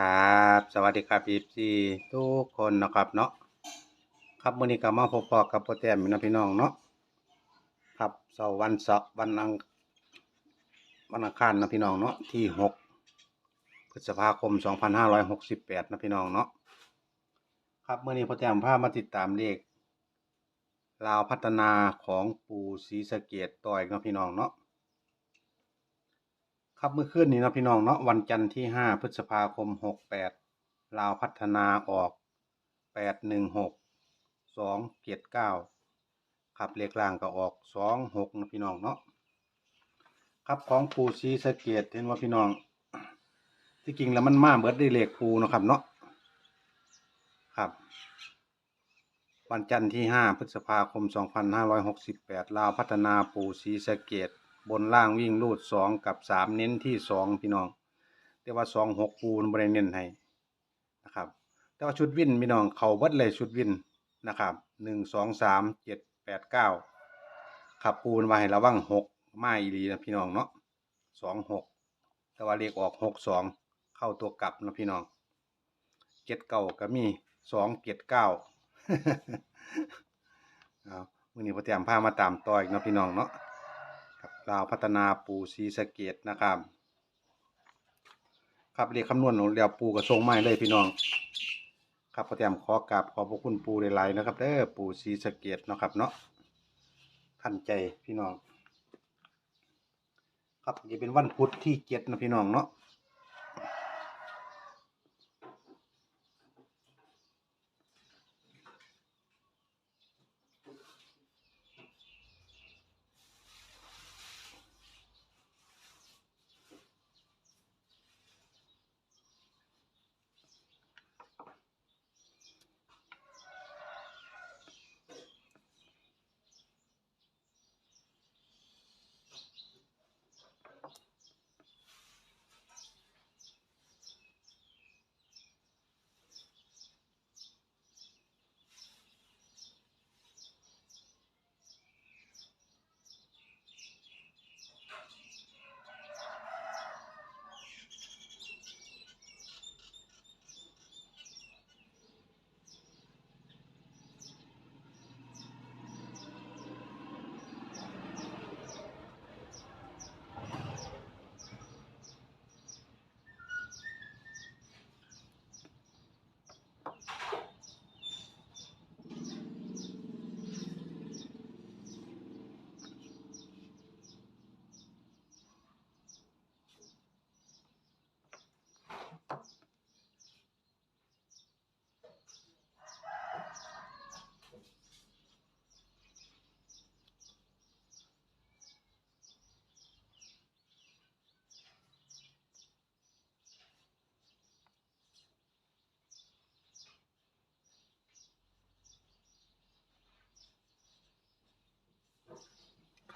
ครับ สวัสดีครับพี่ซีทุกคนนะครับเนาะครับมื้อนี้ก็มาพบปะกับโปรแตมนะพี่น้องเนาะครับเสาร์วันเสาร์วันอังวันอังคารนะพี่น้องเนาะที่หกพฤษภาคมสองพันห้าร้อยหกสิบแปดนะพี่น้องเนาะครับเมื้อนี้โปรแตมพามาติดตามเลขลาวพัฒนาของปู่ศรีสะเกดต่อยนะพี่น้องเนาะ ครับเมื่อคืนนี้นะพี่น้องเนาะวันจันทร์ที่ห้าพฤษภาคมหกแปดลาวพัฒนาออกแปดหนึ่งหกสองเจ็ดเก้าครับเลขล่างก็ออกสองหกนะพี่น้องเนาะครับของปูซีสะเกตเห็นว่าพี่น้อง ที่จริงแล้วมันมาเบิดได้เลขปูนะครับเนาะครับ วันจันทร์ที่ห้าพฤษภาคมสองพันห้าร้อยหกสิบแปดลาวพัฒนาปูซีสะเกต บนล่างวิ่งรูดสองกับสามเน้นที่สองพี่น้อง แต่ว่าสองหกปูนบริเน้นให้นะครับ แต่ว่าชุดวินพี่น้องเขาเบิดเลยชุดวินนะครับหนึ่งสองสามเจ็ดแปดเก้าขับปูนมาให้ระวังหกไม้อีหลีนะพี่น้องเนาะสองหกแต่ว่าเลขออกหกสองเข้าตัวกลับนะพี่น้องเจ็ดเก้าก็มีสองเจ็ดเก้าเอามื่อนี้พอเตรียมผ้ามาตามต่ออีกนะพี่น้องเนาะ ลาวพัฒนาปูซีสะเกตนะครับ ครับเรียกคำนวณของเรียวปูกระทรงไม้เลยพี่น้อง ครับก็เตรียมขอกราบขอบพระคุณปูหลายๆนะครับเด้อปูซีสะเกตนะครับเนาะทันใจพี่น้อง ครับนี่เป็นวันพุธที่เจ็ดนะพี่น้องเนาะ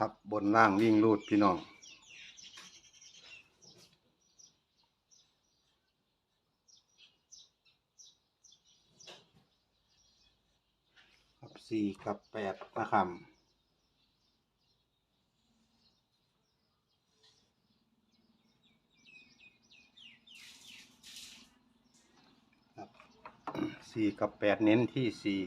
ครับบนล่างวิ่งรูดพี่น้องครับสี่กับแปดนะครับครับสี่กับแปดเน้นที่สี่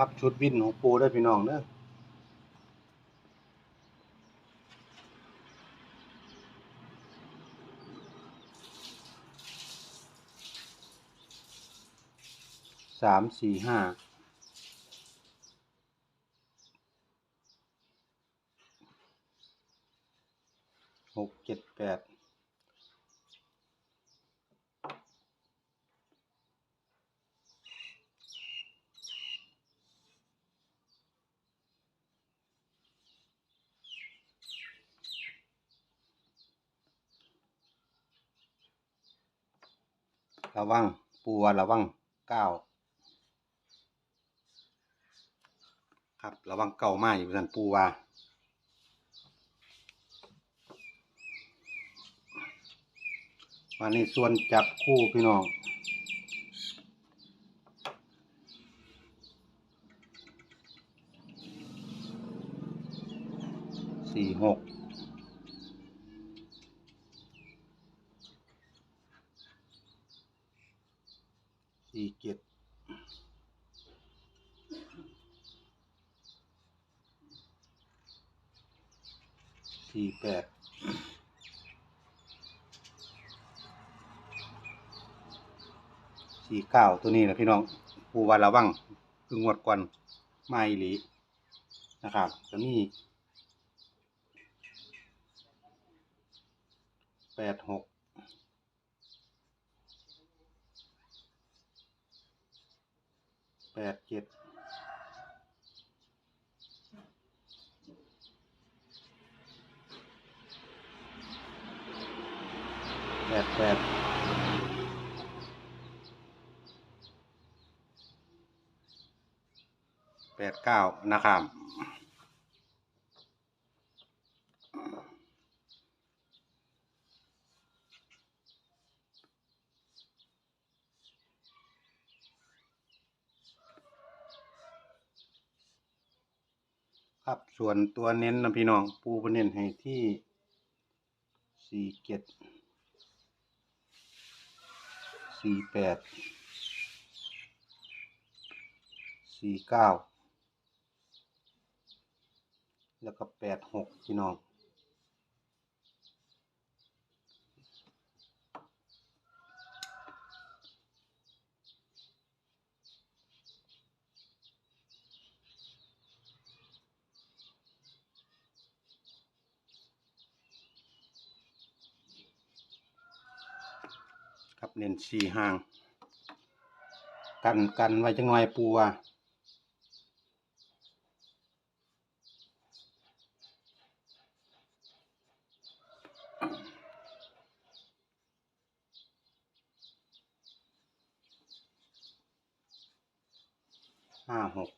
ครับชุดวินของปูได้พี่น้องเนอะสามสี่ห้าหกเจ็ดแปด ระวัง ปูว่าระวังเก้าครับระวังเก่ามาอยู่สันปูว่าวันนี้ส่วนจับคู่พี่น้อง สี่หก สี่เจ็ดสี่แปดสี่เก้าตัวนี้นะพี่น้องปูวันระวังคืองวดก่อนมาอีหลีนะครับจะมีแปดหก แปดเจ็ดแปดแปดแปดเก้านะครับ ครับส่วนตัวเน้นนะพี่น้อง ปูปเน้นให้ที่สี่เจ็ดสี่แปดสี่เก้าแล้วก็แปดหกพี่น้อง เน้นสี่ห่าง กันกันไว้จังหน่อยปูว่าห้าหก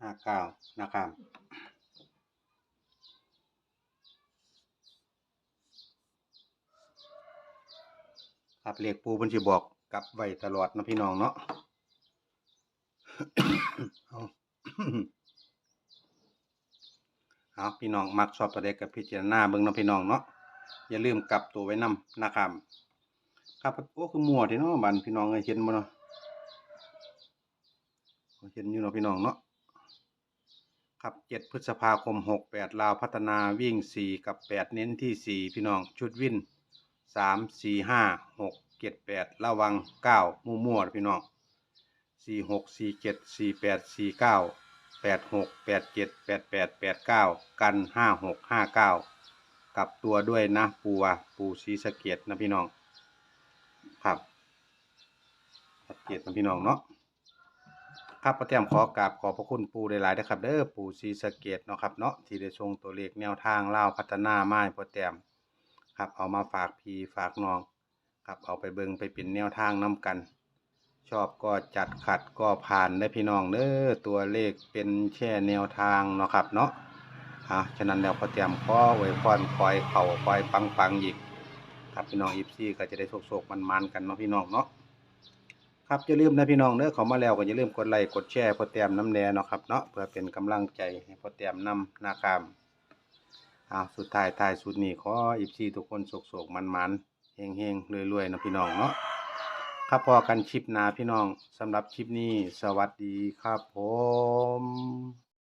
ห้าเก้านะครับ ครับเลขปูเพิ่นสิบอกกลับไว้ตลอดนะพี่น้องเนาะเอาพี่น้องมักชอบตัวใดกับพิจารณาเบิ่งนะพี่น้องเนาะอย่าลืมกลับตัวไว้นำนะครับครับโอ้คือมั่วที่เนาะบันพี่น้องเอ้ยเห็นบ่เนาะเห็นอยู่เนาะพี่น้องเนาะครับ7พฤษภาคม68ลาวพัฒนาวิ่ง4กับ8เน้นที่4พี่น้องชุดวิ่น สามสี่ห้าหกเจ็ดแปดระวังเก้ามั่วมั่วๆพี่น้องสี่หกสี่เจ็ดสี่แปดสี่เก้าแปดหกแปดเจ็ดแปดแปดแปดเก้ากันห้าหกห้าเก้ากลับตัวด้วยนะปูวะปูสีสะเกตนะพี่น้อง ครับสะเกตนะพี่น้องเนาะครับประเตรียมขอกราบขอบพระคุณปูหลายๆนะครับเด้อปูสีสะเกตเนาะครับเนาะที่ได้ชงตัวเลขแนวทางเล่าพัฒนาไม้พอแต้ม ครับเอามาฝากพี่ฝากน้องครับเอาไปเบิงไปเป็นแนวทางน้กัน ชอบก็จัดขัดก็ผ่านได้พี่น้องเด้อตัวเลขเป็นแค่แนวทางเนาะครับเนาะอะฉะนั้นแล้วพอเตรียมข้อไว้พรคอยเข่าคอยปังปังอีกครับพี่น้องอีฟซี่ก็จะได้โศกๆมันๆกันเนาะพี่น้องเนาะครับอย่าลืมนะพี่น้องเด้อเขามาแล้วก็อย่าลืมกดไลค์กดแชร์พอเตรียมน้ำแดงเนาะครับเนาะเพื่อเป็นกำลังใจให้พอเตรียมนำนะครับ อาสุดท้ายท้ายสุดนี้ขออีพีทุกคนโศกๆมันมันเฮงเฮงรวยๆนะพี่น้องเนาะครับพอกันคลิปหนาพี่น้องสำหรับคลิปนี้ สวัสดีครับผม